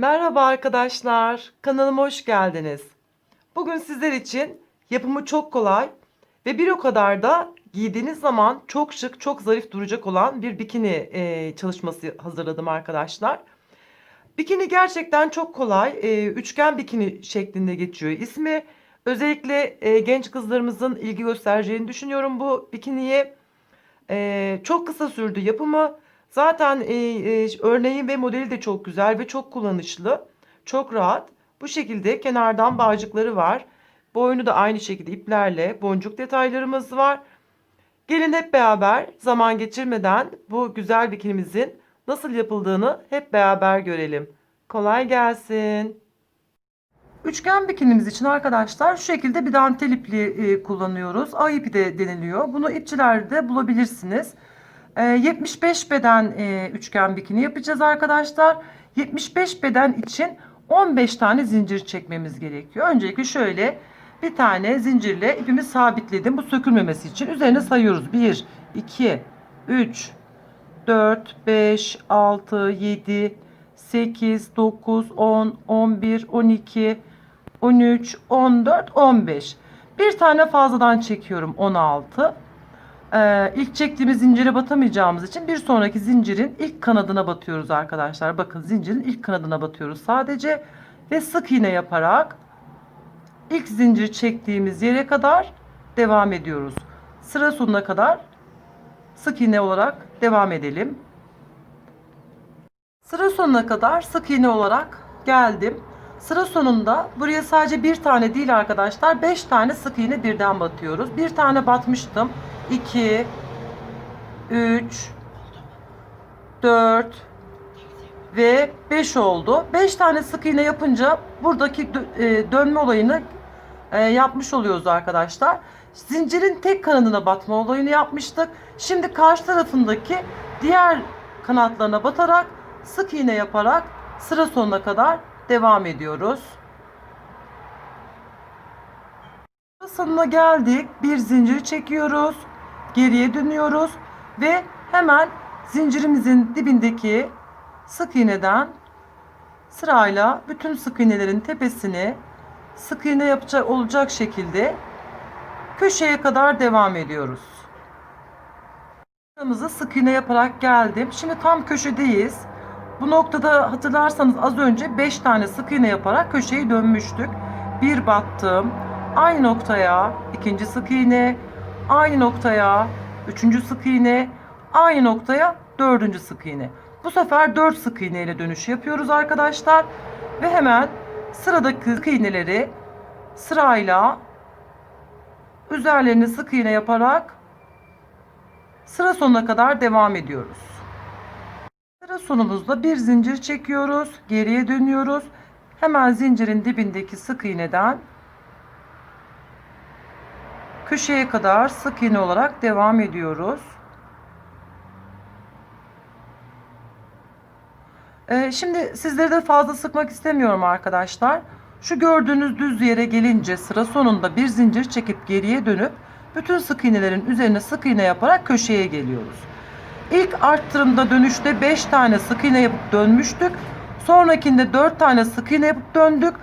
Merhaba arkadaşlar, kanalıma hoş geldiniz. Bugün sizler için yapımı çok kolay ve bir o kadar da giydiğiniz zaman çok şık, çok zarif duracak olan bir bikini e, çalışması hazırladım arkadaşlar. Bikini gerçekten çok kolay, e, üçgen bikini şeklinde geçiyor ismi. Özellikle e, genç kızlarımızın ilgi göstereceğini düşünüyorum bu bikiniye. E, çok kısa sürdü yapımı. Zaten e, e, örneği ve modeli de çok güzel ve çok kullanışlı. Çok rahat. Bu şekilde kenardan bağcıkları var. Boynu da aynı şekilde iplerle boncuk detaylarımız var. Gelin hep beraber zaman geçirmeden bu güzel bikinimizin nasıl yapıldığını hep beraber görelim. Kolay gelsin. Üçgen bikinimiz için arkadaşlar şu şekilde bir dantel ipi e, kullanıyoruz. Ay ipi de deniliyor. Bunu ipçilerde bulabilirsiniz. E, 75 beden e, üçgen bikini yapacağız arkadaşlar. 75 beden için 15 tane zincir çekmemiz gerekiyor. Öncelikle şöyle bir tane zincirle ipimi sabitledim. Bu sökülmemesi için üzerine sayıyoruz. 1, 2, 3, 4, 5, 6, 7, 8, 9, 10, 11, 12, 13, 14, 15. Bir tane fazladan çekiyorum 16. Ee, ilk çektiğimiz zincire batamayacağımız için bir sonraki zincirin ilk kanadına batıyoruz arkadaşlar. Bakın zincirin ilk kanadına batıyoruz sadece ve sık iğne yaparak ilk zinciri çektiğimiz yere kadar devam ediyoruz. Sıra sonuna kadar sık iğne olarak devam edelim. Sıra sonuna kadar sık iğne olarak geldim. Sıra sonunda buraya sadece bir tane değil arkadaşlar 5 tane sık iğne birden batıyoruz. Bir tane batmıştım. 2 3 4 ve 5 oldu. 5 tane sık iğne yapınca buradaki e, dönme olayını e, yapmış oluyoruz arkadaşlar. Zincirin tek kanadına batma olayını yapmıştık. Şimdi karşı tarafındaki diğer kanatlarına batarak sık iğne yaparak sıra sonuna kadar devam ediyoruz. Sonuna geldik. Bir zincir çekiyoruz. Geriye dönüyoruz ve hemen zincirimizin dibindeki sık iğneden sırayla bütün sık iğnelerin tepesini sık iğne yapacak olacak şekilde köşeye kadar devam ediyoruz. Sıramızı sık iğne yaparak geldim. Şimdi tam köşedeyiz. Bu noktada hatırlarsanız az önce 5 tane sık iğne yaparak köşeyi dönmüştük. Bir battım. Aynı noktaya ikinci sık iğne, aynı noktaya üçüncü sık iğne, aynı noktaya dördüncü sık iğne. Bu sefer 4 sık iğne ile dönüş yapıyoruz arkadaşlar. Ve hemen sıradaki sık iğneleri sırayla üzerlerini sık iğne yaparak sıra sonuna kadar devam ediyoruz. Sıra sonumuzda bir zincir çekiyoruz. Geriye dönüyoruz. Hemen zincirin dibindeki sık iğneden köşeye kadar sık iğne olarak devam ediyoruz. Ee, şimdi sizleri de fazla sıkmak istemiyorum arkadaşlar. Şu gördüğünüz düz yere gelince sıra sonunda bir zincir çekip geriye dönüp bütün sık iğnelerin üzerine sık iğne yaparak köşeye geliyoruz. İlk arttırımda dönüşte 5 tane sık iğne yapıp dönmüştük. Sonrakinde 4 tane sık iğne yapıp döndük.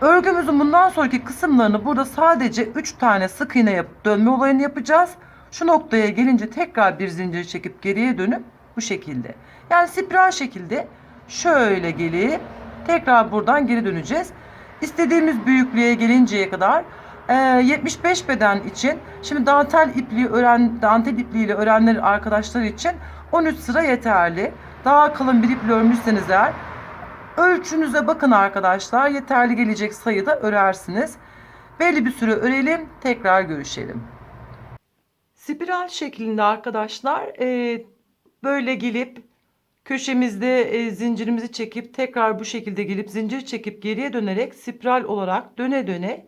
Örgümüzün bundan sonraki kısımlarını burada sadece 3 tane sık iğne yapıp dönme olayını yapacağız. Şu noktaya gelince tekrar bir zincir çekip geriye dönüp bu şekilde. Yani spiral şekilde şöyle gelip tekrar buradan geri döneceğiz. İstediğimiz büyüklüğe gelinceye kadar e, 75 beden için şimdi dantel ipliği öğren dantel ipliğiyle öğrenler arkadaşlar için 13 sıra yeterli. Daha kalın bir iple örmüşseniz eğer ölçünüze bakın arkadaşlar. Yeterli gelecek sayıda örersiniz. Belli bir süre örelim. Tekrar görüşelim. Spiral şeklinde arkadaşlar e, böyle gelip köşemizde e, zincirimizi çekip tekrar bu şekilde gelip zincir çekip geriye dönerek spiral olarak döne döne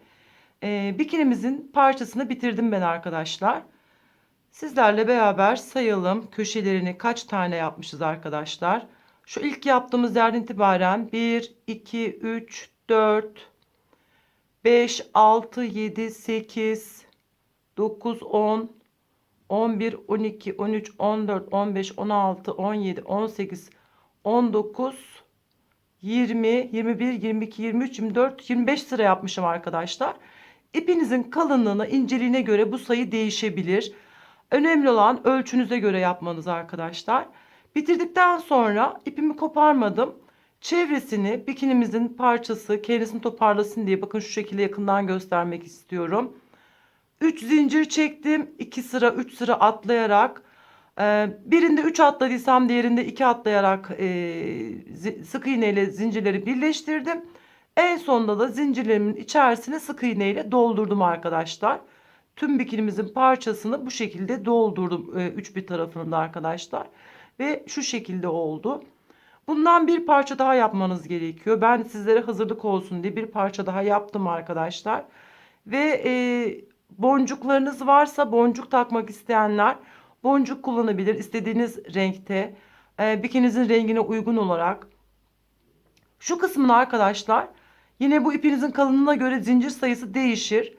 e, bikinimizin parçasını bitirdim ben arkadaşlar. Sizlerle beraber sayalım köşelerini kaç tane yapmışız arkadaşlar. Şu ilk yaptığımız yerden itibaren 1, 2, 3, 4, 5, 6, 7, 8, 9, 10, 11, 12, 13, 14, 15, 16, 17, 18, 19, 20, 21, 22, 23, 24, 25 sıra yapmışım arkadaşlar. İpinizin kalınlığına, inceliğine göre bu sayı değişebilir. Önemli olan ölçünüze göre yapmanız arkadaşlar. Bitirdikten sonra ipimi koparmadım. Çevresini bikinimizin parçası kendisini toparlasın diye bakın şu şekilde yakından göstermek istiyorum. 3 zincir çektim. 2 sıra 3 sıra atlayarak e, birinde 3 atladıysam diğerinde 2 atlayarak e, sık iğne ile zincirleri birleştirdim. En sonunda da zincirlerimin içerisine sık iğne ile doldurdum arkadaşlar. Tüm bikinimizin parçasını bu şekilde doldurdum e, üç bir tarafını da arkadaşlar. Ve şu şekilde oldu. Bundan bir parça daha yapmanız gerekiyor. Ben sizlere hazırlık olsun diye bir parça daha yaptım arkadaşlar. Ve e, boncuklarınız varsa boncuk takmak isteyenler boncuk kullanabilir. İstediğiniz renkte e, bikinizin rengine uygun olarak. Şu kısmını arkadaşlar yine bu ipinizin kalınlığına göre zincir sayısı değişir.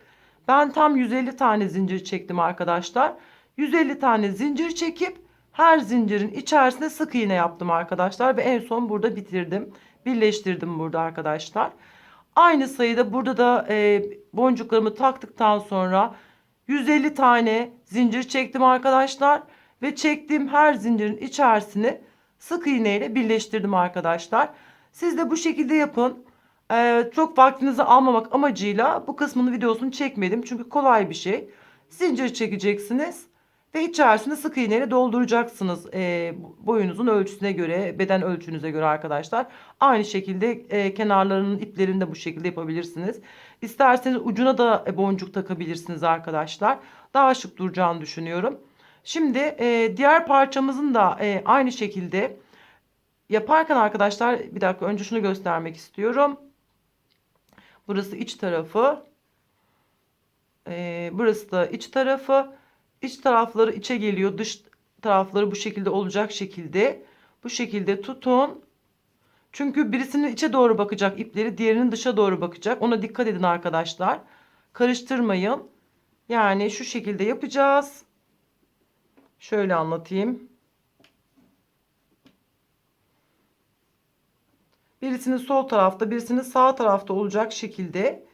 Ben tam 150 tane zincir çektim arkadaşlar. 150 tane zincir çekip her zincirin içerisine sık iğne yaptım arkadaşlar ve en son burada bitirdim. Birleştirdim burada arkadaşlar. Aynı sayıda burada da e, boncuklarımı taktıktan sonra 150 tane zincir çektim arkadaşlar ve çektiğim her zincirin içerisini sık iğne ile birleştirdim arkadaşlar. Siz de bu şekilde yapın. Ee, çok vaktinizi almamak amacıyla bu kısmını videosunu çekmedim. Çünkü kolay bir şey. Zincir çekeceksiniz ve içerisine sık iğneyle dolduracaksınız. Ee, boyunuzun ölçüsüne göre, beden ölçünüze göre arkadaşlar. Aynı şekilde e, kenarlarının iplerini de bu şekilde yapabilirsiniz. İsterseniz ucuna da e, boncuk takabilirsiniz arkadaşlar. Daha şık duracağını düşünüyorum. Şimdi e, diğer parçamızın da e, aynı şekilde yaparken arkadaşlar bir dakika önce şunu göstermek istiyorum. Burası iç tarafı. Ee, burası da iç tarafı. İç tarafları içe geliyor. Dış tarafları bu şekilde olacak şekilde. Bu şekilde tutun. Çünkü birisinin içe doğru bakacak ipleri, diğerinin dışa doğru bakacak. Ona dikkat edin arkadaşlar. Karıştırmayın. Yani şu şekilde yapacağız. Şöyle anlatayım. Birisinin sol tarafta, birisinin sağ tarafta olacak şekilde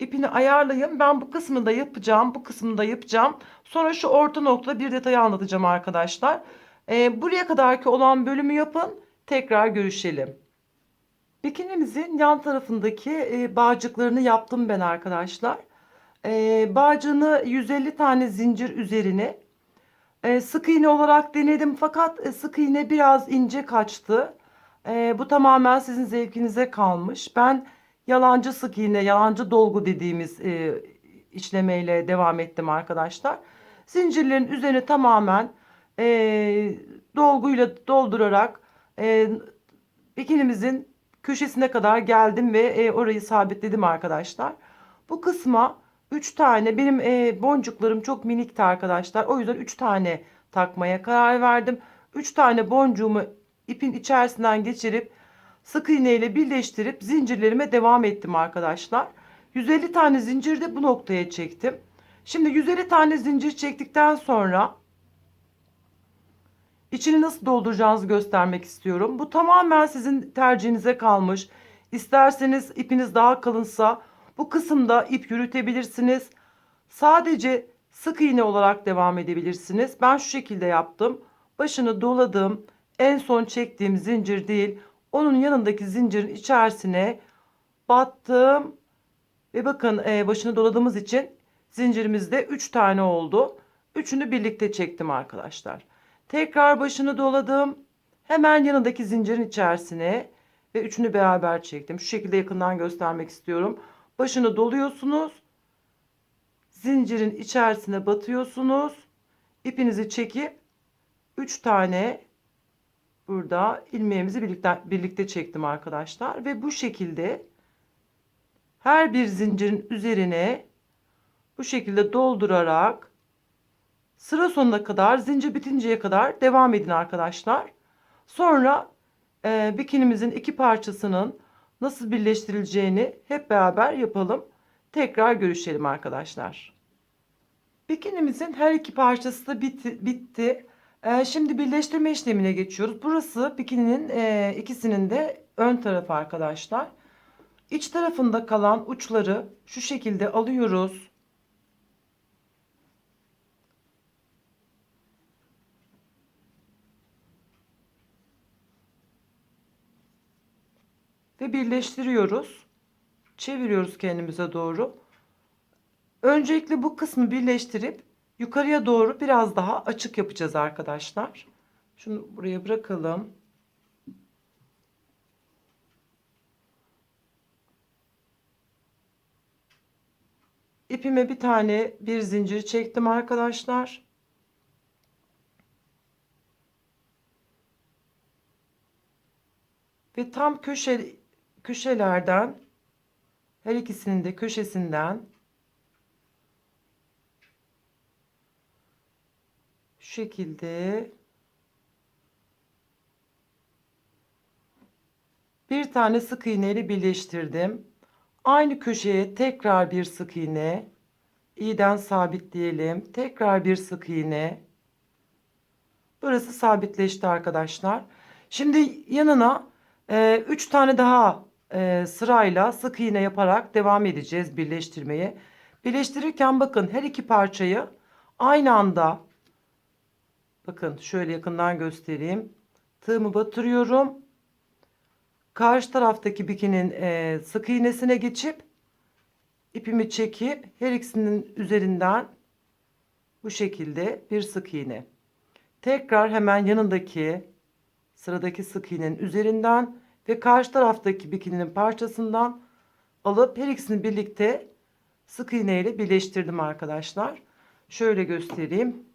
ipini ayarlayın. Ben bu kısmını da yapacağım, bu kısmını da yapacağım. Sonra şu orta noktada bir detayı anlatacağım arkadaşlar. Ee, buraya kadarki olan bölümü yapın. Tekrar görüşelim. Bikinimizin yan tarafındaki e, bağcıklarını yaptım ben arkadaşlar. E, bağcığını 150 tane zincir üzerine e, sık iğne olarak denedim fakat e, sık iğne biraz ince kaçtı. E, bu tamamen sizin zevkinize kalmış. Ben yalancı sık iğne, yalancı dolgu dediğimiz e, işlemeyle devam ettim arkadaşlar. Zincirlerin üzerine tamamen e, dolguyla doldurarak e, bikinimizin köşesine kadar geldim ve e, orayı sabitledim arkadaşlar. Bu kısma 3 tane benim e, boncuklarım çok minikti arkadaşlar. O yüzden 3 tane takmaya karar verdim. 3 tane boncuğumu ipin içerisinden geçirip sık iğne ile birleştirip zincirlerime devam ettim arkadaşlar. 150 tane zincir de bu noktaya çektim. Şimdi 150 tane zincir çektikten sonra içini nasıl dolduracağınızı göstermek istiyorum. Bu tamamen sizin tercihinize kalmış. İsterseniz ipiniz daha kalınsa bu kısımda ip yürütebilirsiniz. Sadece sık iğne olarak devam edebilirsiniz. Ben şu şekilde yaptım. Başını doladım. En son çektiğim zincir değil. Onun yanındaki zincirin içerisine battım. Ve bakın e, başını doladığımız için zincirimizde 3 tane oldu. Üçünü birlikte çektim arkadaşlar. Tekrar başını doladım. Hemen yanındaki zincirin içerisine ve üçünü beraber çektim. Şu şekilde yakından göstermek istiyorum. Başını doluyorsunuz. Zincirin içerisine batıyorsunuz. İpinizi çekip 3 tane burada ilmeğimizi birlikte, birlikte çektim arkadaşlar. Ve bu şekilde her bir zincirin üzerine bu şekilde doldurarak sıra sonuna kadar zincir bitinceye kadar devam edin arkadaşlar. Sonra e, bikinimizin iki parçasının nasıl birleştirileceğini hep beraber yapalım. Tekrar görüşelim arkadaşlar. Bikinimizin her iki parçası da bitti. bitti. Ee, şimdi birleştirme işlemine geçiyoruz. Burası bikininin e, ikisinin de ön tarafı arkadaşlar. İç tarafında kalan uçları şu şekilde alıyoruz. Ve birleştiriyoruz. Çeviriyoruz kendimize doğru. Öncelikle bu kısmı birleştirip yukarıya doğru biraz daha açık yapacağız arkadaşlar. Şunu buraya bırakalım. İpime bir tane bir zincir çektim arkadaşlar. Ve tam köşe köşelerden her ikisinin de köşesinden şekilde bir tane sık iğne ile birleştirdim. Aynı köşeye tekrar bir sık iğne. İğden sabitleyelim. Tekrar bir sık iğne. Burası sabitleşti arkadaşlar. Şimdi yanına 3 e, tane daha e, sırayla sık iğne yaparak devam edeceğiz birleştirmeye. Birleştirirken bakın her iki parçayı aynı anda bakın şöyle yakından göstereyim. Tığımı batırıyorum karşı taraftaki bikinin e, sık iğnesine geçip ipimi çekip her ikisinin üzerinden bu şekilde bir sık iğne. Tekrar hemen yanındaki sıradaki sık iğnenin üzerinden ve karşı taraftaki bikininin parçasından alıp her ikisini birlikte sık iğne ile birleştirdim arkadaşlar. Şöyle göstereyim.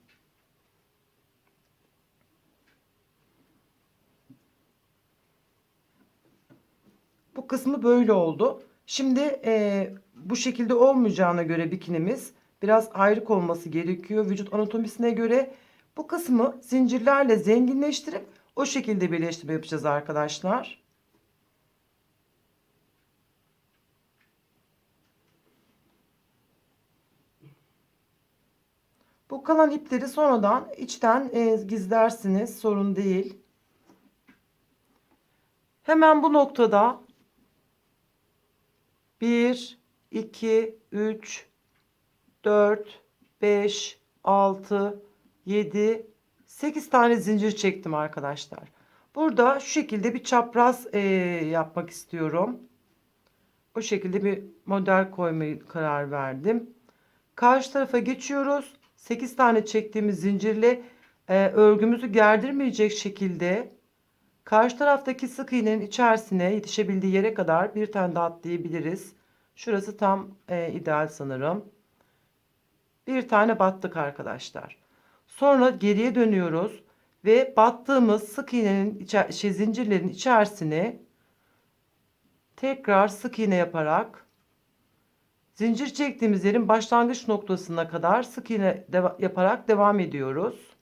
Kısmı böyle oldu. Şimdi e, bu şekilde olmayacağına göre bikinimiz biraz ayrık olması gerekiyor. Vücut anatomisine göre bu kısmı zincirlerle zenginleştirip o şekilde birleştirme yapacağız arkadaşlar. Bu kalan ipleri sonradan içten e, gizlersiniz. Sorun değil. Hemen bu noktada 1, 2, 3, 4, 5, 6, 7, 8 tane zincir çektim arkadaşlar. Burada şu şekilde bir çapraz e, yapmak istiyorum. O şekilde bir model koymayı karar verdim. Karşı tarafa geçiyoruz. 8 tane çektiğimiz zincirle e, örgümüzü gerdirmeyecek şekilde Karşı taraftaki sık iğnenin içerisine yetişebildiği yere kadar bir tane daha atlayabiliriz. Şurası tam e, ideal sanırım. Bir tane battık arkadaşlar. Sonra geriye dönüyoruz ve battığımız sık iğnenin içer şey, zincirlerin içerisine tekrar sık iğne yaparak zincir çektiğimiz yerin başlangıç noktasına kadar sık iğne de yaparak devam ediyoruz.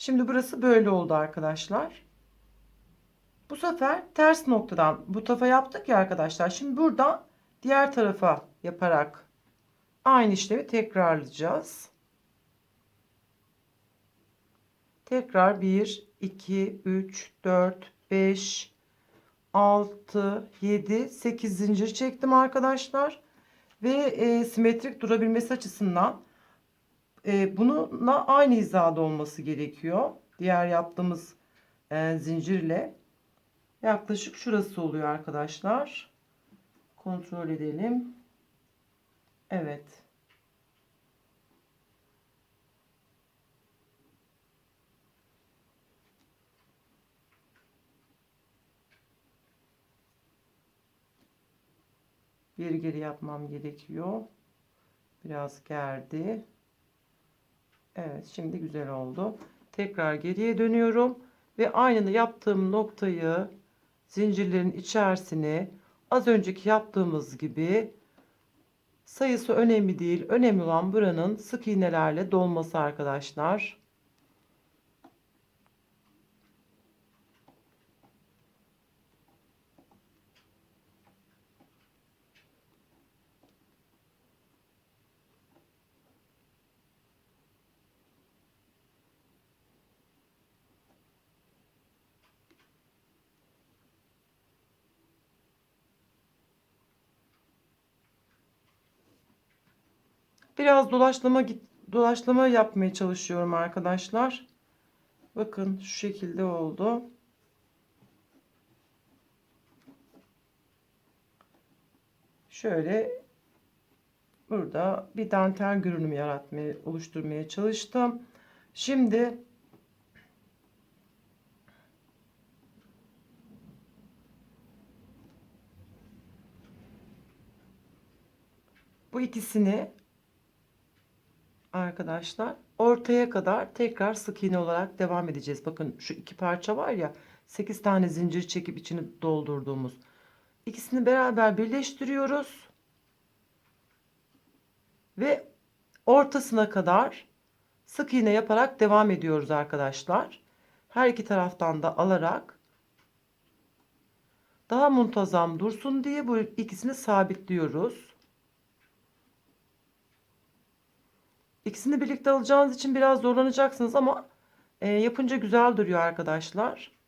Şimdi burası böyle oldu arkadaşlar. Bu sefer ters noktadan bu tarafa yaptık ya arkadaşlar. Şimdi burada diğer tarafa yaparak aynı işlemi tekrarlayacağız. Tekrar 1, 2, 3, 4, 5, 6, 7, 8 zincir çektim arkadaşlar. Ve e, simetrik durabilmesi açısından e, bununla aynı hizada olması gerekiyor. Diğer yaptığımız e, zincirle yaklaşık şurası oluyor arkadaşlar. Kontrol edelim. Evet. Bir geri yapmam gerekiyor. Biraz gerdi. Evet şimdi güzel oldu. Tekrar geriye dönüyorum. Ve aynı yaptığım noktayı zincirlerin içerisine az önceki yaptığımız gibi Sayısı önemli değil. Önemli olan buranın sık iğnelerle dolması arkadaşlar. Biraz dolaşlama git dolaşlama yapmaya çalışıyorum arkadaşlar. Bakın şu şekilde oldu. Şöyle burada bir dantel görünümü yaratmaya, oluşturmaya çalıştım. Şimdi bu ikisini arkadaşlar ortaya kadar tekrar sık iğne olarak devam edeceğiz. Bakın şu iki parça var ya 8 tane zincir çekip içini doldurduğumuz. İkisini beraber birleştiriyoruz. Ve ortasına kadar sık iğne yaparak devam ediyoruz arkadaşlar. Her iki taraftan da alarak daha muntazam dursun diye bu ikisini sabitliyoruz. İkisini birlikte alacağınız için biraz zorlanacaksınız ama e, yapınca güzel duruyor arkadaşlar.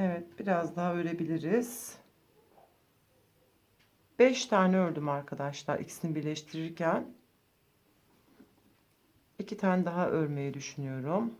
Evet, biraz daha örebiliriz. 5 tane ördüm arkadaşlar ikisini birleştirirken. 2 tane daha örmeyi düşünüyorum.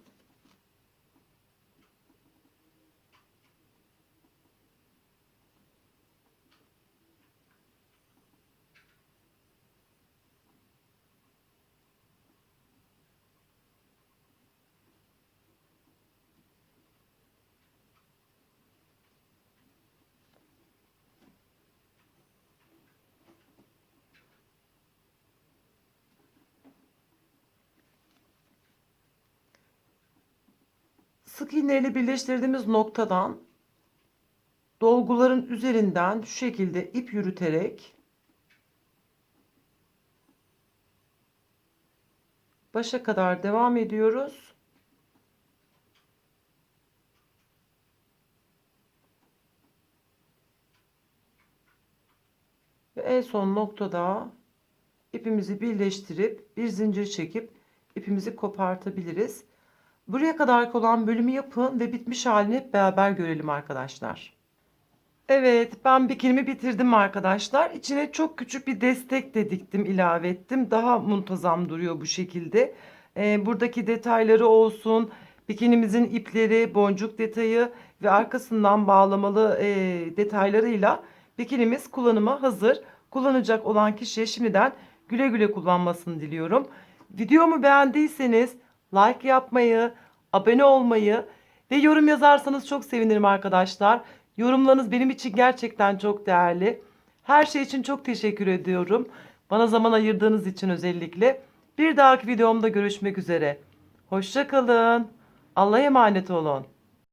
Sık iğne ile birleştirdiğimiz noktadan dolguların üzerinden şu şekilde ip yürüterek başa kadar devam ediyoruz. Ve en son noktada ipimizi birleştirip bir zincir çekip ipimizi kopartabiliriz. Buraya kadar olan bölümü yapın ve bitmiş halini hep beraber görelim arkadaşlar. Evet ben bikinimi bitirdim arkadaşlar. İçine çok küçük bir destek de diktim ilave ettim. Daha muntazam duruyor bu şekilde. Ee, buradaki detayları olsun. Bikinimizin ipleri, boncuk detayı ve arkasından bağlamalı e, detaylarıyla bikinimiz kullanıma hazır. Kullanacak olan kişiye şimdiden güle güle kullanmasını diliyorum. Videomu beğendiyseniz like yapmayı, abone olmayı ve yorum yazarsanız çok sevinirim arkadaşlar. Yorumlarınız benim için gerçekten çok değerli. Her şey için çok teşekkür ediyorum. Bana zaman ayırdığınız için özellikle. Bir dahaki videomda görüşmek üzere. Hoşçakalın. Allah'a emanet olun.